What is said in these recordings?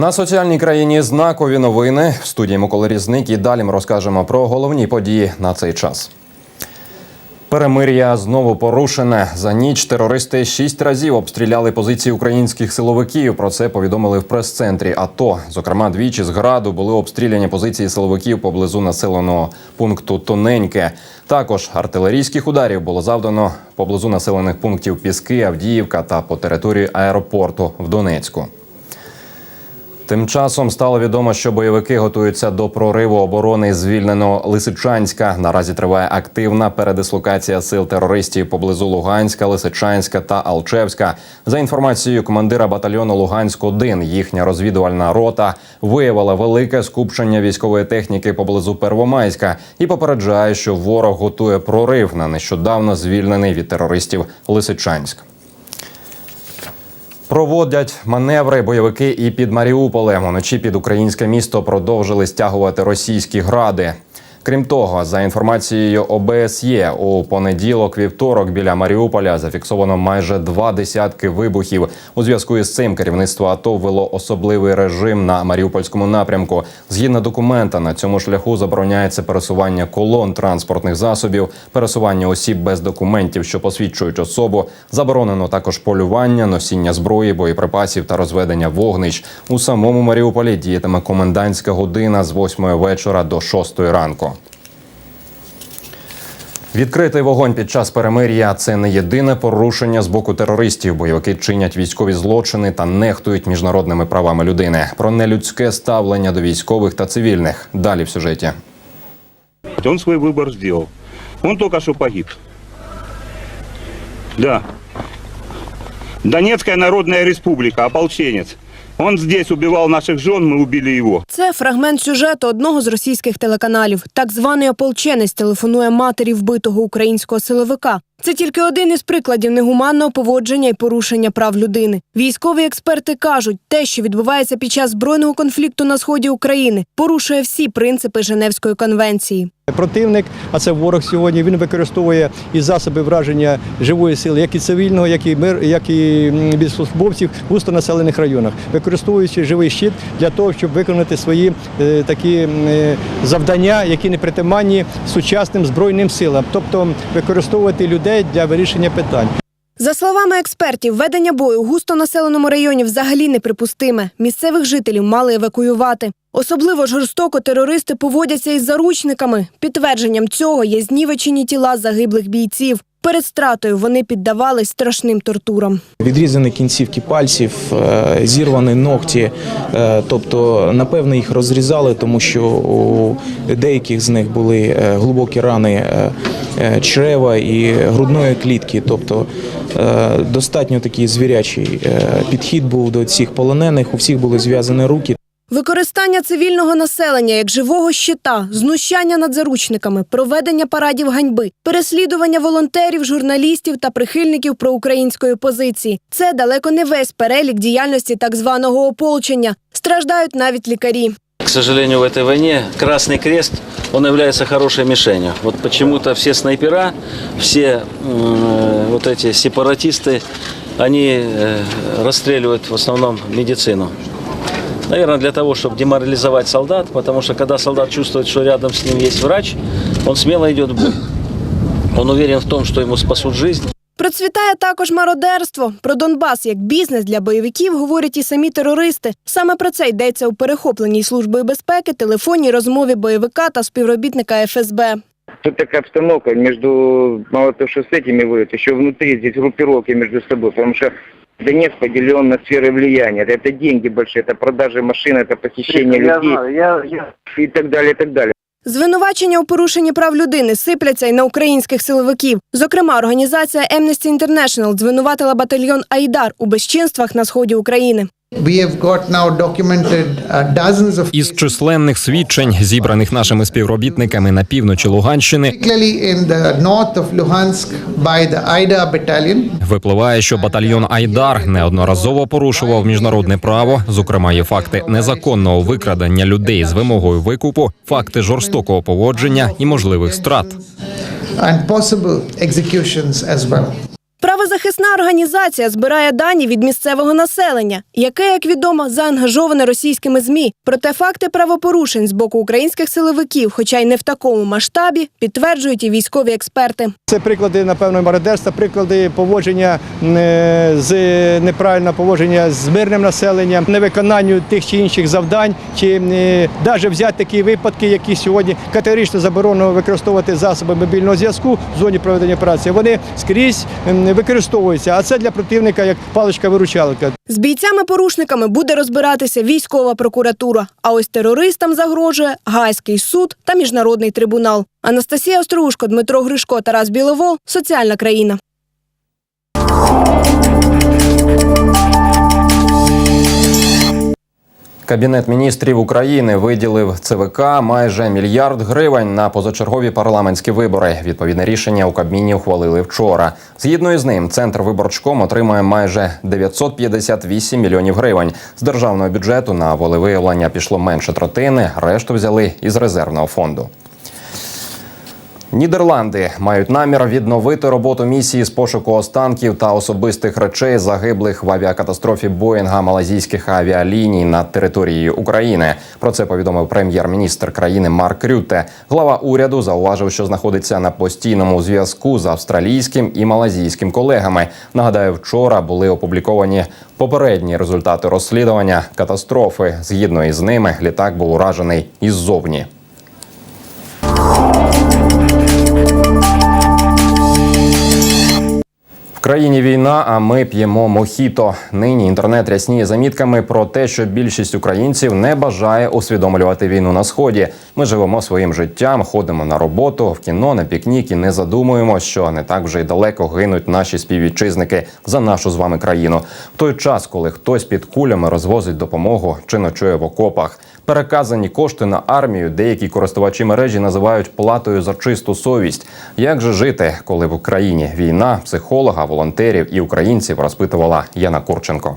На соціальній країні знакові новини. В студії Микола Різник і далі ми розкажемо про головні події на цей час. Перемир'я знову порушене. За ніч терористи шість разів обстріляли позиції українських силовиків. Про це повідомили в прес-центрі АТО. Зокрема, двічі з граду були обстріляні позиції силовиків поблизу населеного пункту Тоненьке. Також артилерійських ударів було завдано поблизу населених пунктів Піски, Авдіївка та по території аеропорту в Донецьку. Тим часом стало відомо, що бойовики готуються до прориву оборони звільненого Лисичанська. Наразі триває активна передислокація сил терористів поблизу Луганська, Лисичанська та Алчевська. За інформацією командира батальйону Луганськ 1 їхня розвідувальна рота виявила велике скупчення військової техніки поблизу Первомайська і попереджає, що ворог готує прорив на нещодавно звільнений від терористів Лисичанськ. Проводять маневри бойовики і під Маріуполем. Уночі під українське місто продовжили стягувати російські гради. Крім того, за інформацією ОБСЄ, у понеділок, вівторок біля Маріуполя зафіксовано майже два десятки вибухів. У зв'язку із цим керівництво АТО ввело особливий режим на Маріупольському напрямку. Згідно документа, на цьому шляху забороняється пересування колон транспортних засобів, пересування осіб без документів, що посвідчують особу. Заборонено також полювання, носіння зброї, боєприпасів та розведення вогнищ. У самому Маріуполі діятиме комендантська година з 8 вечора до 6 ранку. Відкритий вогонь під час перемир'я це не єдине порушення з боку терористів. Бойовики чинять військові злочини та нехтують міжнародними правами людини. Про нелюдське ставлення до військових та цивільних. Далі в сюжеті. Он свой выбор сделал. Он только что погиб. Да. Донецкая Народная Республика, ополченец. Он здесь убивал наших жен, мы убили его. Це фрагмент сюжету одного з російських телеканалів. Так званий ополченець телефонує матері вбитого українського силовика. Це тільки один із прикладів негуманного поводження і порушення прав людини. Військові експерти кажуть, те, що відбувається під час збройного конфлікту на сході України, порушує всі принципи Женевської конвенції. Противник, а це ворог сьогодні. Він використовує і засоби враження живої сили, як і цивільного, як і мир, як і військовослужбовців в густонаселених районах, використовуючи живий щит для того, щоб виконати свої е, такі е, завдання, які не притаманні сучасним збройним силам, тобто використовувати людей для вирішення питань. За словами експертів, ведення бою в густонаселеному районі взагалі неприпустиме. Місцевих жителів мали евакуювати. Особливо жорстоко терористи поводяться із заручниками. Підтвердженням цього є знівечені тіла загиблих бійців. Перед стратою вони піддавались страшним тортурам. Відрізані кінцівки пальців, е, зірвані ногті, е, тобто, напевно, їх розрізали, тому що у деяких з них були е, глибокі рани чрева і грудної клітки. Тобто достатньо такий звірячий підхід був до цих полонених. У всіх були зв'язані руки. Використання цивільного населення як живого щита, знущання над заручниками, проведення парадів ганьби, переслідування волонтерів, журналістів та прихильників проукраїнської позиції це далеко не весь перелік діяльності так званого ополчення. Страждають навіть лікарі. К сожалению, в этой войне Красный Крест, он является хорошей мишенью. Вот почему-то все снайпера, все э, вот эти сепаратисты, они э, расстреливают в основном медицину. Наверное, для того, чтобы деморализовать солдат, потому что когда солдат чувствует, что рядом с ним есть врач, он смело идет в бой. Он уверен в том, что ему спасут жизнь. Процвітає також мародерство. Про Донбас як бізнес для бойовиків говорять і самі терористи. Саме про це йдеться у перехопленій службою безпеки телефонній розмові бойовика та співробітника ФСБ. Тут такая обстановка между, мало того, что с этими воюют, еще внутри здесь группировки между собой, потому что Донецк поделен на сферы влияния. Это, это деньги большие, это продажи машин, это посещение людей и так далее, и так далее. Звинувачення у порушенні прав людини сипляться й на українських силовиків. Зокрема, організація Amnesty International звинуватила батальйон Айдар у безчинствах на сході України. Uh, Із численних свідчень, зібраних нашими співробітниками на півночі Луганщини. Випливає, що батальйон Айдар неодноразово порушував міжнародне право. Зокрема, є факти незаконного викрадення людей з вимогою викупу, факти жорстокого поводження і можливих страт. and possible executions as well. Правозахисна організація збирає дані від місцевого населення, яке, як відомо, заангажоване російськими змі. Проте факти правопорушень з боку українських силовиків, хоча й не в такому масштабі, підтверджують і військові експерти. Це приклади, напевно, мародерства, приклади поводження е, з неправильного поводження з мирним населенням, невиконанню тих чи інших завдань, чи навіть взяти такі випадки, які сьогодні категорично заборонено використовувати засоби мобільного зв'язку в зоні проведення операції. Вони скрізь м, використовується, а це для противника як паличка-виручалка. З бійцями-порушниками буде розбиратися військова прокуратура. А ось терористам загрожує Гайський суд та міжнародний трибунал. Анастасія Острушко, Дмитро Гришко, Тарас Біловол. Соціальна країна. Кабінет міністрів України виділив ЦВК майже мільярд гривень на позачергові парламентські вибори. Відповідне рішення у Кабміні ухвалили вчора. Згідно із ним, центр виборчком отримує майже 958 мільйонів гривень. З державного бюджету на волевиявлення пішло менше третини. Решту взяли із резервного фонду. Нідерланди мають намір відновити роботу місії з пошуку останків та особистих речей загиблих в авіакатастрофі Боїнга малазійських авіаліній над територією України. Про це повідомив прем'єр-міністр країни Марк Рюте. Глава уряду зауважив, що знаходиться на постійному зв'язку з австралійським і малазійським колегами. Нагадаю, вчора були опубліковані попередні результати розслідування катастрофи. Згідно із ними, літак був уражений іззовні. Країні війна, а ми п'ємо мохіто. Нині інтернет рясніє замітками про те, що більшість українців не бажає усвідомлювати війну на сході. Ми живемо своїм життям, ходимо на роботу, в кіно, на пікнік і не задумуємо, що не так вже й далеко гинуть наші співвітчизники за нашу з вами країну. В той час, коли хтось під кулями розвозить допомогу чи ночує в окопах. Переказані кошти на армію деякі користувачі мережі називають платою за чисту совість. Як же жити, коли в Україні війна, психолога, волонтерів і українців розпитувала Яна Курченко.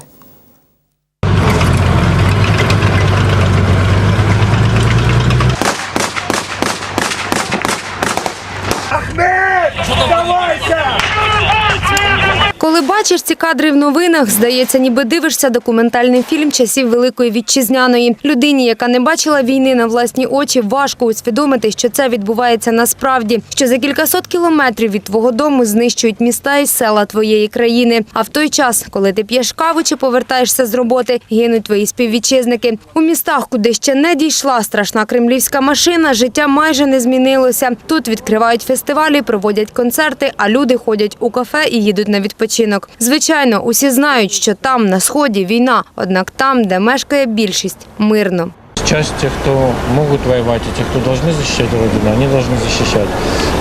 Коли бачиш ці кадри в новинах, здається, ніби дивишся документальний фільм часів Великої Вітчизняної. Людині, яка не бачила війни на власні очі, важко усвідомити, що це відбувається насправді. Що за кількасот кілометрів від твого дому знищують міста і села твоєї країни. А в той час, коли ти п'єш каву чи повертаєшся з роботи, гинуть твої співвітчизники. У містах, куди ще не дійшла страшна кремлівська машина, життя майже не змінилося. Тут відкривають фестивалі, проводять концерти, а люди ходять у кафе і їдуть на відпочинок Звичайно, усі знають, що там на сході війна, однак там, де мешкає більшість, мирно. Часть тех, кто могут воевать, и тех, кто должны защищать Родину, они должны защищать.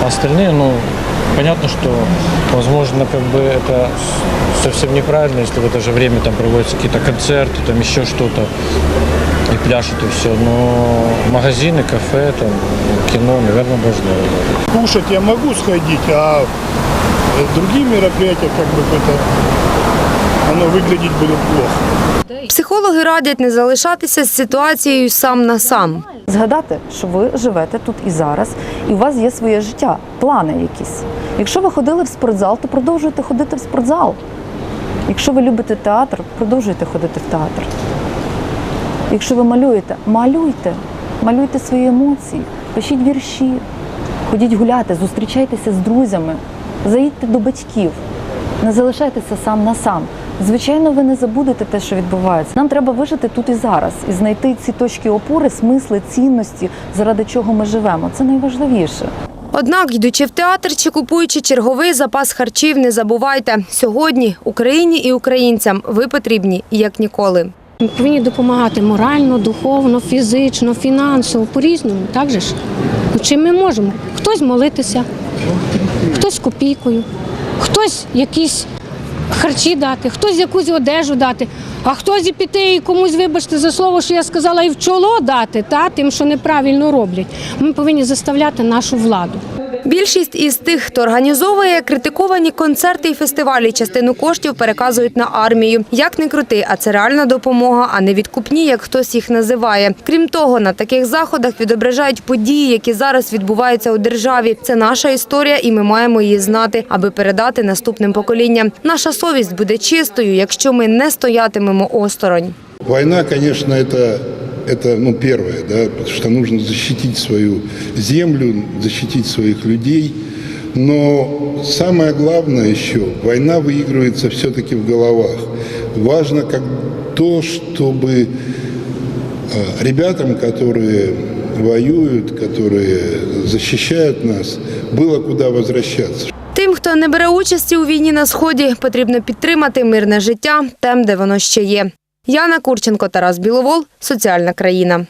А остальные, ну, понятно, что, возможно, как бы это с- совсем неправильно, если в это же время там проводятся какие-то концерты, там еще что-то, и пляшут, и все. Но магазины, кафе, там, кино, наверное, должны работать. Кушать я могу сходить, а э, другие мероприятия, как бы это, оно выглядеть будет плохо. Психологи радять не залишатися з ситуацією сам на сам. Згадати, що ви живете тут і зараз, і у вас є своє життя, плани якісь. Якщо ви ходили в спортзал, то продовжуйте ходити в спортзал. Якщо ви любите театр, продовжуйте ходити в театр. Якщо ви малюєте, малюйте, малюйте свої емоції, пишіть вірші, ходіть гуляти, зустрічайтеся з друзями, заїдьте до батьків, не залишайтеся сам на сам. Звичайно, ви не забудете те, що відбувається. Нам треба вижити тут і зараз і знайти ці точки опори, смисли, цінності, заради чого ми живемо. Це найважливіше. Однак, йдучи в театр чи купуючи черговий запас харчів, не забувайте сьогодні Україні і українцям ви потрібні як ніколи. Ми повинні допомагати морально, духовно, фізично, фінансово, по-різному. Так же ж? Чим ми можемо? Хтось молитися, хтось копійкою, хтось якісь харчі дати, хтось якусь одежу дати, а хтось і піти і комусь, вибачте за слово, що я сказала, і в чоло дати, та, тим, що неправильно роблять. Ми повинні заставляти нашу владу. Більшість із тих, хто організовує критиковані концерти і фестивалі, частину коштів переказують на армію. Як не крути, а це реальна допомога, а не відкупні, як хтось їх називає. Крім того, на таких заходах відображають події, які зараз відбуваються у державі. Це наша історія, і ми маємо її знати, аби передати наступним поколінням. Наша совість буде чистою, якщо ми не стоятимемо осторонь. Война, конечно, это, это ну, первое, да, потому что нужно защитить свою землю, защитить своих людей. Но самое главное еще, война выигрывается все-таки в головах. Важно как то, чтобы э, ребятам, которые воюют, которые защищают нас, было куда возвращаться. Тим, хто не бере участі у війні на сході, потрібно підтримати мирне життя там, де воно ще є. Яна Курченко, Тарас Біловол, Соціальна країна.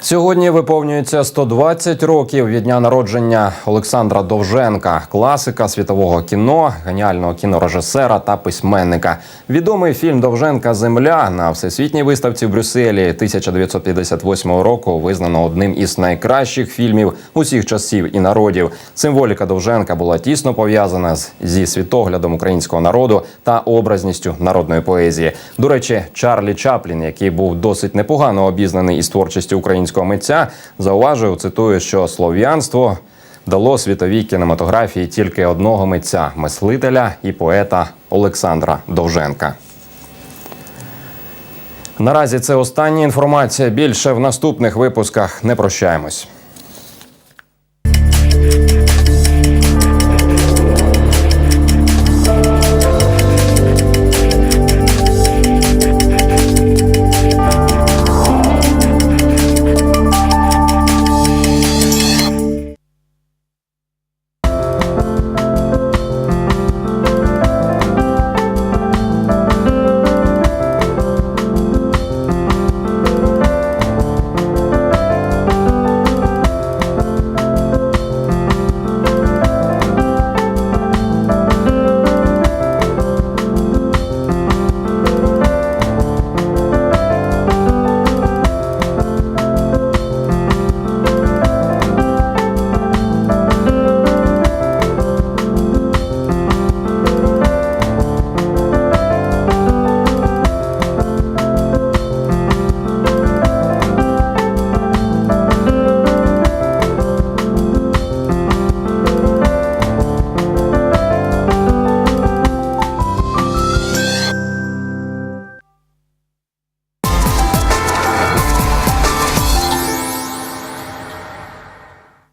Сьогодні виповнюється 120 років від дня народження Олександра Довженка, класика світового кіно, геніального кінорежисера та письменника. Відомий фільм Довженка Земля на всесвітній виставці в Брюсселі 1958 року визнано одним із найкращих фільмів усіх часів і народів. Символіка Довженка була тісно пов'язана зі світоглядом українського народу та образністю народної поезії. До речі, Чарлі Чаплін, який був досить непогано обізнаний із творчістю українського митця, зауважив, цитую, що слов'янство дало світовій кінематографії тільки одного митця мислителя і поета Олександра Довженка. Наразі це остання інформація. Більше в наступних випусках не прощаємось.